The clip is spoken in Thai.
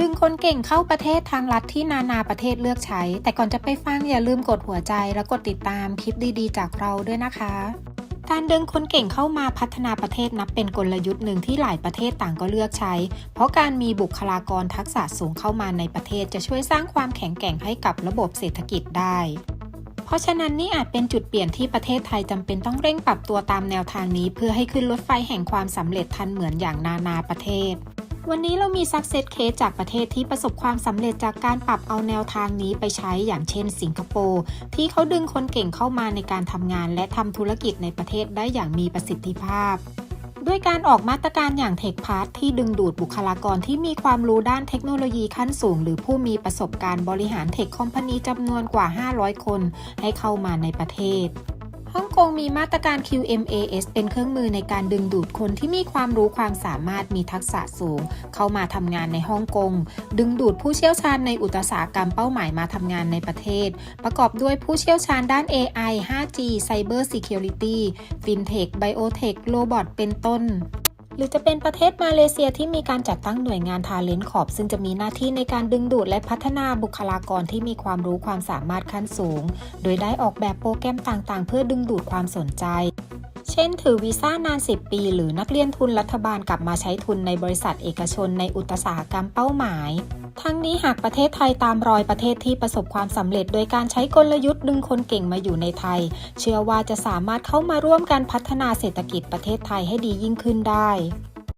ดึงคนเก่งเข้าประเทศทางลัดที่นานาประเทศเลือกใช้ แต่ก่อนจะไปฟังอย่าลืมกดหัวใจและกดติดตามคลิปดีๆ จากเราด้วยนะคะ การดึงคนเก่งเข้ามาพัฒนาประเทศนับเป็นกลยุทธ์หนึ่งที่หลายประเทศต่างก็เลือกใช้ เพราะการมีบุคลากรทักษะสูงเข้ามาในประเทศจะช่วยสร้างความแข็งแกร่งให้กับระบบเศรษฐกิจได้เพราะฉะนั้นนี่อาจเป็นจุดเปลี่ยนที่ประเทศไทยจำเป็นต้องเร่งปรับตัวตามแนวทางนี้ เพื่อให้ขึ้นรถไฟแห่งความสำเร็จทันเหมือนอย่างนานาประเทศ วันนี้เรามี success case จากประเทศที่ประสบความสำเร็จจากการปรับเอาแนวทางนี้ไปใช้อย่างเช่นสิงคโปร์ที่เขาดึงคนเก่งเข้ามาในการทำงาน และทำธุรกิจในประเทศได้อย่างมีประสิทธิภาพ ด้วยการออกมาตรการอย่างเทคพาร์ทที่ดึงดูดบุคลากรที่มีความรู้ด้านเทคโนโลยีขั้นสูง หรือผู้มีประสบการณ์บริหารเทคคอมพานีจำนวนกว่า 500 คน ให้เข้ามาในประเทศ ฮ่องกงมีมาตรการ QMAS เป็นเครื่องมือในการดึงดูดคนที่มีความรู้ความสามารถมีทักษะสูง เข้ามาทำงานในฮ่องกง ดึงดูดผู้เชี่ยวชาญในอุตสาหกรรมเป้าหมายมาทำงานในประเทศ ประกอบด้วยผู้เชี่ยวชาญด้าน AI 5G Cyber Security FinTech Biotech Robot เป็นต้น หรือจะเป็นประเทศมาเลเซียที่มีการจัดตั้งหน่วยงานทาเลนต์ขอบ ซึ่งจะมีหน้าที่ในการดึงดูดและพัฒนาบุคลากรที่มีความรู้ความสามารถขั้นสูง โดยได้ออกแบบโปรแกรมต่างๆ เพื่อดึงดูดความสนใจ เช่น ถือวีซ่านาน 10 ปี หรือนักเรียนทุนรัฐบาลกลับมาใช้ทุนในบริษัทเอกชนในอุตสาหกรรมเป้าหมาย ทั้งนี้หากประเทศไทยตามรอยประเทศที่ประสบความสำเร็จ โดยการใช้กลยุทธ์ดึงคนเก่งมาอยู่ในไทย เชื่อว่าจะสามารถเข้ามาร่วมกันพัฒนาเศรษฐกิจประเทศไทยให้ดียิ่งขึ้นได้